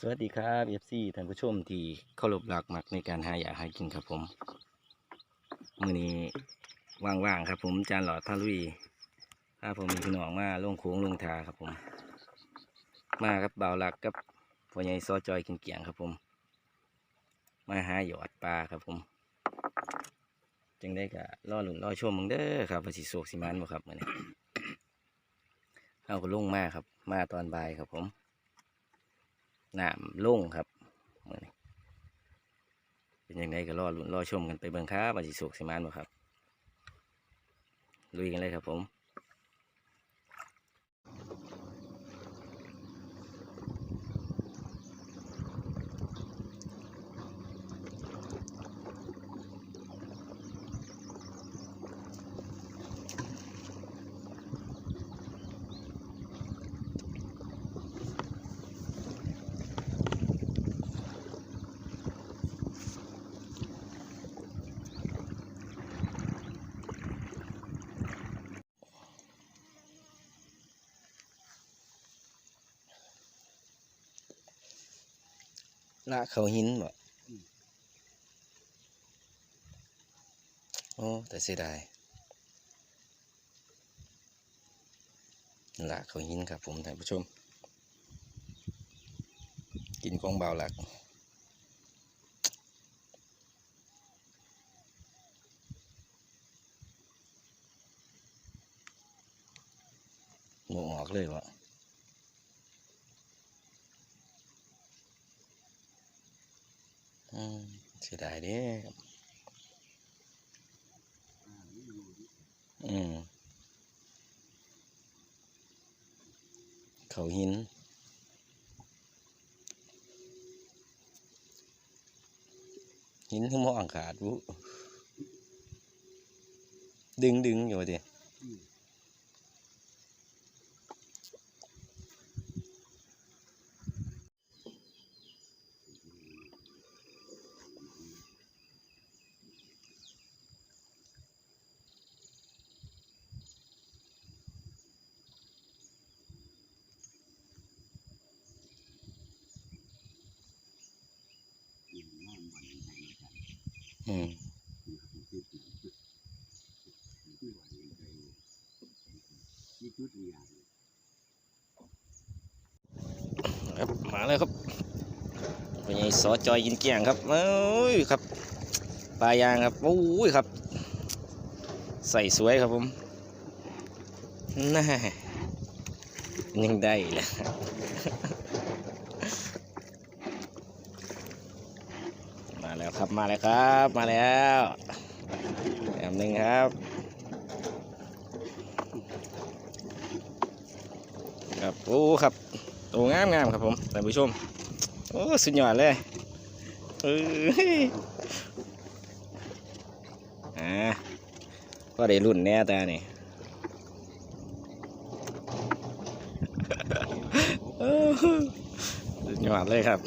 สวัสดีครับเอฟซีท่านผู้ชมที่เคารพหลักมักในการหาอยากหากินครับผมมือนี้ว่างๆครับผมจานหลอดพาลุยถ้าผมมีพี่น้องมาลงโค้งลงทาครับผม มากับเบาหลักกับพ่อใหญ่ซอจอยกินเกียงครับผม มาหาหยอดปลาครับผม จึงได้กะรอหลุนรอชมมึงเด้อครับว่าสิโศกสิมันบ่ครับมือนี้เอาก็ลงมาครับ มาตอนบ่ายครับผม น้ำลงครับเป็นยังไงก็รอลุ้นรอชมกันไปเบิ่งครับว่าสิสุกสิมานบ่ครับลุยกันเลยครับผม ละเขาหินบ่โอ้แต่เสียดายละเขาหินครับผมท่านผู้ชม กินของเบาหลักหมูออกเลยวะอืม เสียดายเด้อืมเขาหินหินที่มองขาดวุดึงดึงอยู่ดิ อืมครับมาแล้วครับเป็นไงสอจอยกินเกียงครับเอ้ยครับปลายางครับโอ้ยครับ ใส่สวยครับผมน่ายังได้เลย มา แล้วครับมาแล้วครับมาแล้วแอมหนึ่งครับครับโอ้ครับโตงามงามครับผมท่านผู้ชมโอ้สุดยอดเลยเอ้ยอ่าก็ได้รุ่นแน่ตานี่สุดยอดเลยครับ